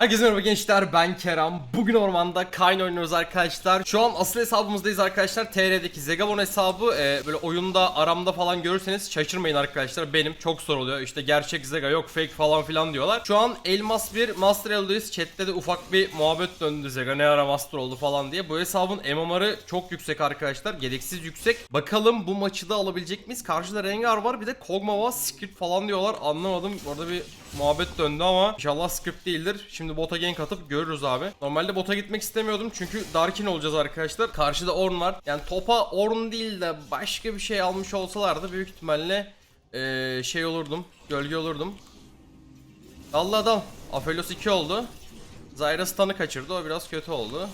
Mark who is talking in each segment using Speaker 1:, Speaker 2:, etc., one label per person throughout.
Speaker 1: Herkese merhaba gençler ben Kerem. Bugün ormanda Kayn oynuyoruz arkadaşlar. Şu an asıl hesabımızdayız arkadaşlar. TR'deki Zegabon hesabı e, böyle oyunda aramda falan görürseniz şaşırmayın arkadaşlar. Benim çok zor oluyor. İşte gerçek Zega yok fake falan filan diyorlar. Şu an Elmas 1 Master Elo'dayız. Chat'te de ufak bir muhabbet döndü Zega ne ara Master oldu falan diye. Bu hesabın MMR'ı çok yüksek arkadaşlar. Gereksiz yüksek. Bakalım bu maçı da alabilecek miyiz? Karşıda Rengar var bir de Kog'Maw. Script falan diyorlar. Anlamadım. Orada bir muhabbet döndü ama inşallah script değildir. Şimdi bota gank atıp görürüz abi. Normalde bota gitmek istemiyordum çünkü Darkin olacağız arkadaşlar. Karşıda Ornn var. Yani topa Ornn değil de başka bir şey almış olsalardı büyük ihtimalle eee, şey olurdum. Gölge olurdum. Dalla dal. Aphelios 2 oldu. Zyra stun'ı kaçırdı. O biraz kötü oldu.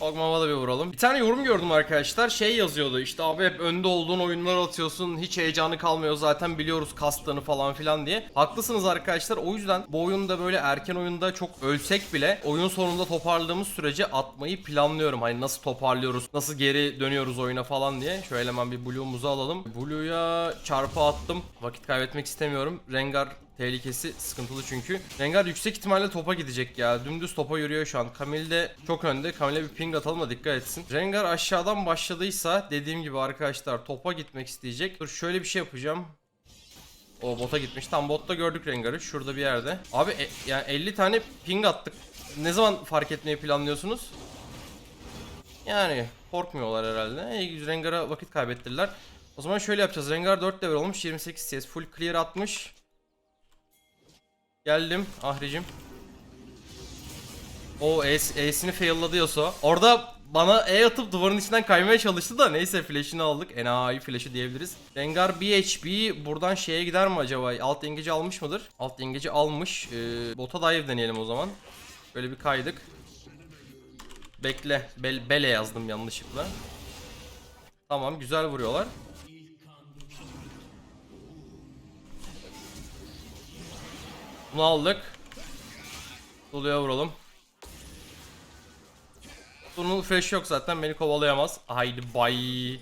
Speaker 1: Ogmav'a da bir vuralım. Bir tane yorum gördüm arkadaşlar. Şey yazıyordu işte abi hep önde olduğun oyunlar atıyorsun. Hiç heyecanı kalmıyor zaten biliyoruz kastığını falan filan diye. Haklısınız arkadaşlar. O yüzden bu oyunda böyle erken oyunda çok ölsek bile oyun sonunda toparladığımız sürece atmayı planlıyorum. Hani nasıl toparlıyoruz, nasıl geri dönüyoruz oyuna falan diye. Şöyle hemen bir Blue'umuzu alalım. Blue'ya çarpı attım. Vakit kaybetmek istemiyorum. Rengar tehlikesi sıkıntılı çünkü. Rengar yüksek ihtimalle topa gidecek ya. Dümdüz topa yürüyor şu an. Kamil de çok önde. Kamil'e bir ping atalım da dikkat etsin. Rengar aşağıdan başladıysa dediğim gibi arkadaşlar topa gitmek isteyecek. Dur şöyle bir şey yapacağım. O bota gitmiş. Tam botta gördük Rengar'ı. Şurada bir yerde. Abi e- yani 50 tane ping attık. Ne zaman fark etmeyi planlıyorsunuz? Yani korkmuyorlar herhalde. E, Rengar'a vakit kaybettirdiler. O zaman şöyle yapacağız. Rengar 4 level olmuş. 28 CS. Full clear atmış. Geldim Ahricim. O E'sini failladı Yasuo. Orada bana E atıp duvarın içinden kaymaya çalıştı da neyse flash'ını aldık. Enayi flash'ı diyebiliriz. Rengar BHB buradan şeye gider mi acaba? Alt yengeci almış mıdır? Alt yengeci almış. Ee, bota dive deneyelim o zaman. Böyle bir kaydık. Bekle. Bel bele yazdım yanlışlıkla. Tamam güzel vuruyorlar. Bunu aldık. Doluya vuralım. Bunun flash yok zaten beni kovalayamaz. Haydi bay.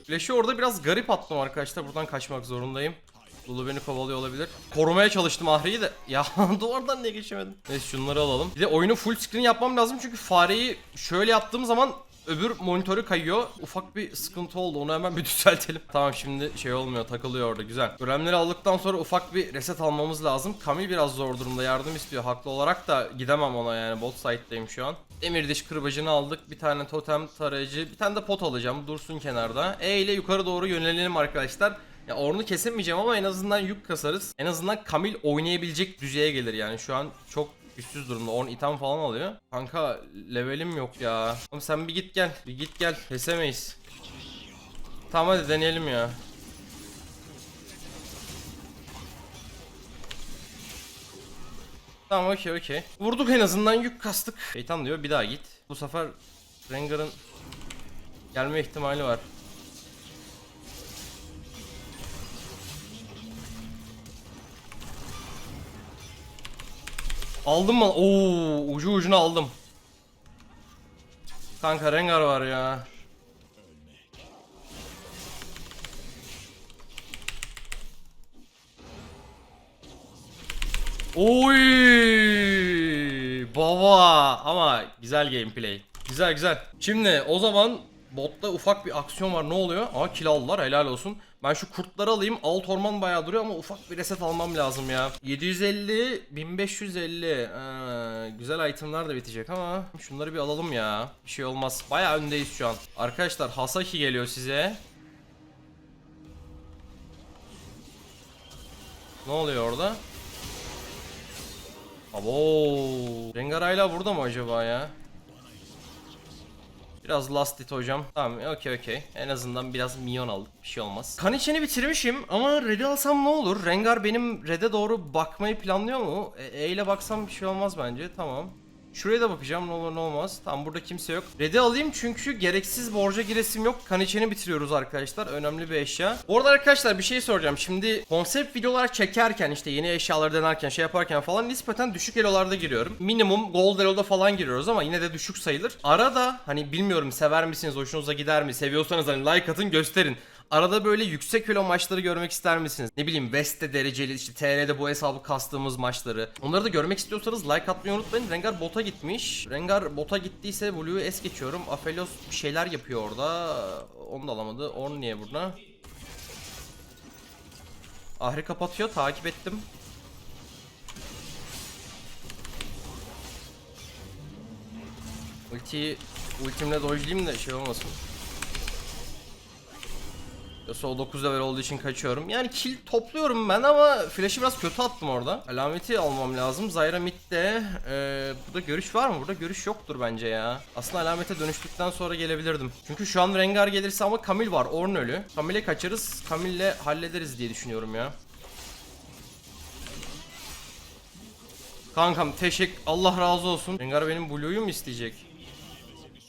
Speaker 1: Flash'ı orada biraz garip attım arkadaşlar. Buradan kaçmak zorundayım. Lulu beni kovalıyor olabilir. Korumaya çalıştım Ahri'yi de. Ya duvardan niye geçemedim? Neyse şunları alalım. Bir de oyunu full screen yapmam lazım çünkü fareyi şöyle yaptığım zaman öbür monitörü kayıyor. Ufak bir sıkıntı oldu. Onu hemen bir düzeltelim. Tamam şimdi şey olmuyor. Takılıyor orada. Güzel. Görevleri aldıktan sonra ufak bir reset almamız lazım. Kamil biraz zor durumda. Yardım istiyor. Haklı olarak da gidemem ona yani. Bot side'dayım şu an. Demir diş kırbacını aldık. Bir tane totem tarayıcı. Bir tane de pot alacağım. Dursun kenarda. E ile yukarı doğru yönelelim arkadaşlar. Ya Orn'u kesemeyeceğim ama en azından yük kasarız. En azından Kamil oynayabilecek düzeye gelir yani. Şu an çok güçsüz durumda. Orn item falan alıyor. Kanka levelim yok ya. Oğlum sen bir git gel. Bir git gel. Kesemeyiz. Tamam hadi deneyelim ya. Tamam okey okey. Vurduk en azından yük kastık. Şeytan diyor bir daha git. Bu sefer Rengar'ın gelme ihtimali var. Aldım mı? Oo, ucu ucuna aldım. Kanka Rengar var ya. Oy! Baba ama güzel gameplay. Güzel güzel. Şimdi o zaman botta ufak bir aksiyon var. Ne oluyor? Aa kill aldılar. Helal olsun. Ben şu kurtları alayım. Alt orman bayağı duruyor ama ufak bir reset almam lazım ya. 750, 1550. Ha, güzel itemler de bitecek ama şunları bir alalım ya. Bir şey olmaz. Bayağı öndeyiz şu an. Arkadaşlar Hasaki geliyor size. Ne oluyor orada? Abo. Rengar hala burada mı acaba ya? Biraz last hit hocam. Tamam okey okey. En azından biraz minyon aldık. Bir şey olmaz. Kan içini bitirmişim ama red'i alsam ne olur? Rengar benim red'e doğru bakmayı planlıyor mu? E, e ile baksam bir şey olmaz bence. Tamam. Şuraya da bakacağım ne olur ne olmaz. Tamam burada kimse yok. Red'i alayım çünkü gereksiz borca giresim yok. Kaniçeni bitiriyoruz arkadaşlar. Önemli bir eşya. Bu arada arkadaşlar bir şey soracağım. Şimdi konsept videolar çekerken işte yeni eşyaları denerken şey yaparken falan nispeten düşük elolarda giriyorum. Minimum gold elo'da falan giriyoruz ama yine de düşük sayılır. Arada hani bilmiyorum sever misiniz hoşunuza gider mi seviyorsanız hani like atın gösterin. Arada böyle yüksek elo maçları görmek ister misiniz? Ne bileyim West'te dereceli işte TR'de bu hesabı kastığımız maçları. Onları da görmek istiyorsanız like atmayı unutmayın. Rengar bota gitmiş. Rengar bota gittiyse Blue'yu es geçiyorum. Aphelios bir şeyler yapıyor orada. Onu da alamadı. Orn niye burada? Ahri kapatıyor. Takip ettim. Ultiyi ultimle dojlayayım da şey olmasın. Yoksa o 9 level olduğu için kaçıyorum. Yani kill topluyorum ben ama flash'ı biraz kötü attım orada. Alameti almam lazım. Zyra midde. Ee, burada görüş var mı? Burada görüş yoktur bence ya. Aslında alamete dönüştükten sonra gelebilirdim. Çünkü şu an Rengar gelirse ama Kamil var. Orn ölü. Kamil'e kaçarız. Kamil'le hallederiz diye düşünüyorum ya. Kankam teşekkür Allah razı olsun. Rengar benim Blue'yu mu isteyecek?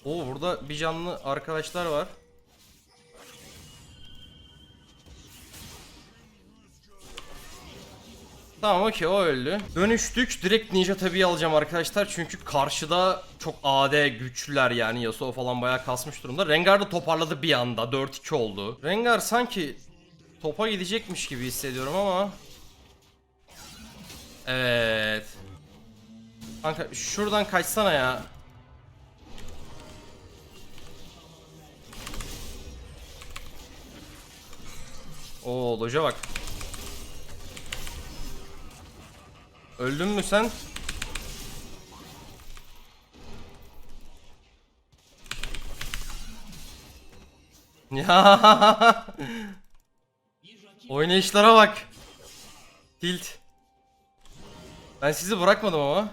Speaker 1: Oo burada bir canlı arkadaşlar var. Tamam okey o öldü. Dönüştük. Direkt Ninja tabii alacağım arkadaşlar. Çünkü karşıda çok AD güçlüler yani. Yasuo falan bayağı kasmış durumda. Rengar da toparladı bir anda. 4-2 oldu. Rengar sanki topa gidecekmiş gibi hissediyorum ama. Evet. Kanka şuradan kaçsana ya. Oo loja bak. Öldün mü sen? Ya. Oynayışlara bak. Tilt. Ben sizi bırakmadım ama.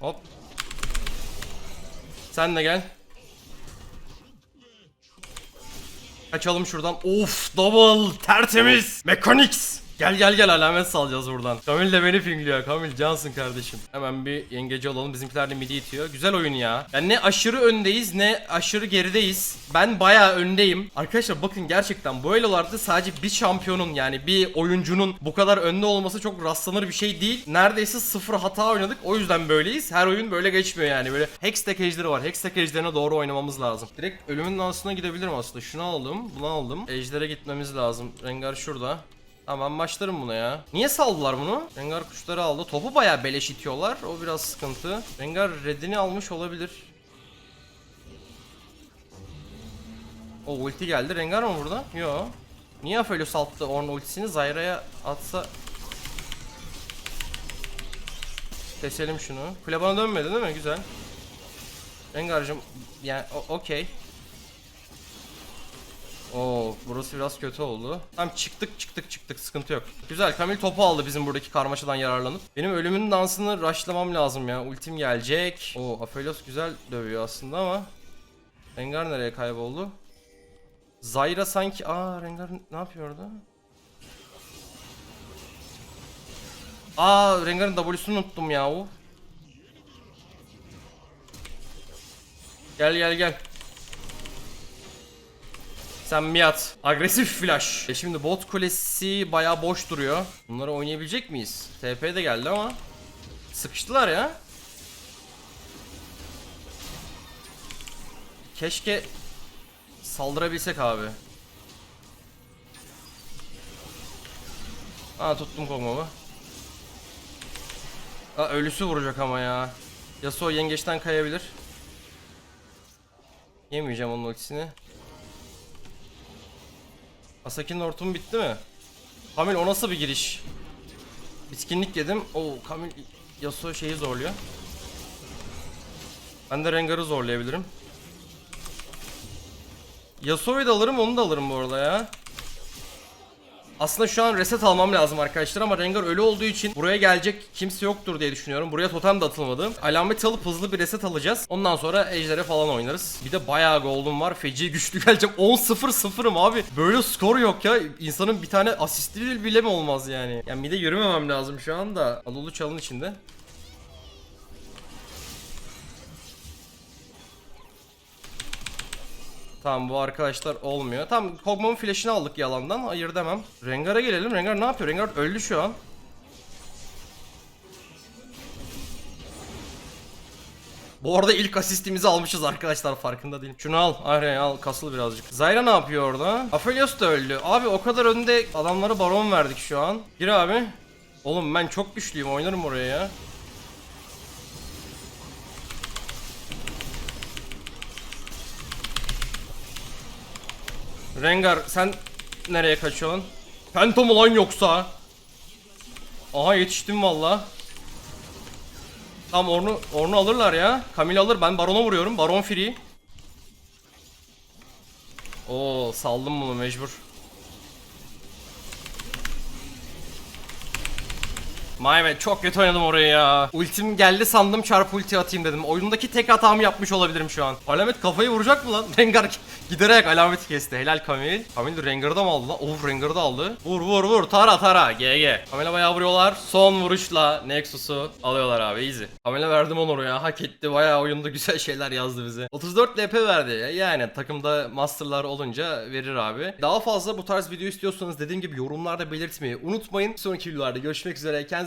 Speaker 1: Hop. Sen de gel. Kaçalım şuradan. Of double tertemiz. Mechanics. Gel gel gel alamet salacağız buradan. Kamil de beni pingliyor. Kamil cansın kardeşim. Hemen bir yengeci alalım. Bizimkiler de midi itiyor. Güzel oyun ya. Yani ne aşırı öndeyiz ne aşırı gerideyiz. Ben bayağı öndeyim. Arkadaşlar bakın gerçekten bu elolarda sadece bir şampiyonun yani bir oyuncunun bu kadar önde olması çok rastlanır bir şey değil. Neredeyse sıfır hata oynadık. O yüzden böyleyiz. Her oyun böyle geçmiyor yani. Böyle Hextech ejderi var. Hextech ejderine doğru oynamamız lazım. Direkt ölümün dansına gidebilirim aslında. Şunu aldım. Bunu aldım. Ejdere gitmemiz lazım. Rengar şurada. Tamam başlarım buna ya. Niye saldılar bunu? Rengar kuşları aldı. Topu bayağı beleş itiyorlar. O biraz sıkıntı. Rengar redini almış olabilir. O ulti geldi. Rengar mı burada? Yo. Niye Aphelios attı Ornn ultisini? Zyra'ya atsa... Keselim şunu. Kule dönmedi değil mi? Güzel. Rengar'cım yani okey. Oo burası biraz kötü oldu. Tamam çıktık çıktık çıktık sıkıntı yok. Güzel Kamil topu aldı bizim buradaki karmaşadan yararlanıp. Benim ölümün dansını rushlamam lazım ya. Ultim gelecek. Oo Aphelios güzel dövüyor aslında ama. Rengar nereye kayboldu? Zyra sanki... Aa Rengar ne yapıyor orada? Aa Rengar'ın W'sunu unuttum ya. Of. Gel gel gel. Sen Miat. Agresif flash. E şimdi bot kulesi bayağı boş duruyor. Bunları oynayabilecek miyiz? TP de geldi ama. Sıkıştılar ya. Keşke saldırabilsek abi. Aa tuttum kogmamı. Aa ölüsü vuracak ama ya. Yasuo yengeçten kayabilir. Yemeyeceğim onun ultisini. Asaki'nin hortumu bitti mi? Kamil o nasıl bir giriş? Bitkinlik yedim. Oo Kamil Yasuo şeyi zorluyor. Ben de Rengar'ı zorlayabilirim. Yasuo'yu da alırım onu da alırım bu arada ya. Aslında şu an reset almam lazım arkadaşlar ama Rengar ölü olduğu için buraya gelecek kimse yoktur diye düşünüyorum. Buraya totem de atılmadı. Alamet alıp hızlı bir reset alacağız. Ondan sonra ejdere falan oynarız. Bir de bayağı gold'um var. Feci güçlü gelecek. 10-0-0'ım abi. Böyle skor yok ya. İnsanın bir tane asisti bile mi olmaz yani? Yani bir de yürümemem lazım şu anda. Alulu çalın içinde. Tamam bu arkadaşlar olmuyor. Tamam Kog'Maw'un flash'ını aldık yalandan. Hayır demem. Rengar'a gelelim. Rengar ne yapıyor? Rengar öldü şu an. Bu arada ilk asistimizi almışız arkadaşlar farkında değilim. Şunu al. Aynen al kasıl birazcık. Zyra ne yapıyor orada? Aphelios da öldü. Abi o kadar önde adamlara baron verdik şu an. Gir abi. Oğlum ben çok güçlüyüm oynarım oraya ya. Rengar sen nereye kaçıyorsun? Phantom olan yoksa. Aha yetiştim valla. Tam onu onu alırlar ya. Camille alır. Ben Baron'a vuruyorum. Baron free. Oo saldım bunu mecbur. Mayve çok kötü oynadım orayı ya. Ultim geldi sandım çarpı ulti atayım dedim. Oyundaki tek hatamı yapmış olabilirim şu an. Alamet kafayı vuracak mı lan? Rengar giderek alameti kesti. Helal Kamil. Kamil Rengar'ı da mı aldı lan? Of Rengar'ı da aldı. Vur vur vur. Tara tara. GG. Kamil'e bayağı vuruyorlar. Son vuruşla Nexus'u alıyorlar abi. Easy. Kamil'e verdim onu ya. Hak etti. Bayağı oyunda güzel şeyler yazdı bize. 34 LP verdi. Yani takımda masterlar olunca verir abi. Daha fazla bu tarz video istiyorsanız dediğim gibi yorumlarda belirtmeyi unutmayın. Sonraki videolarda görüşmek üzere.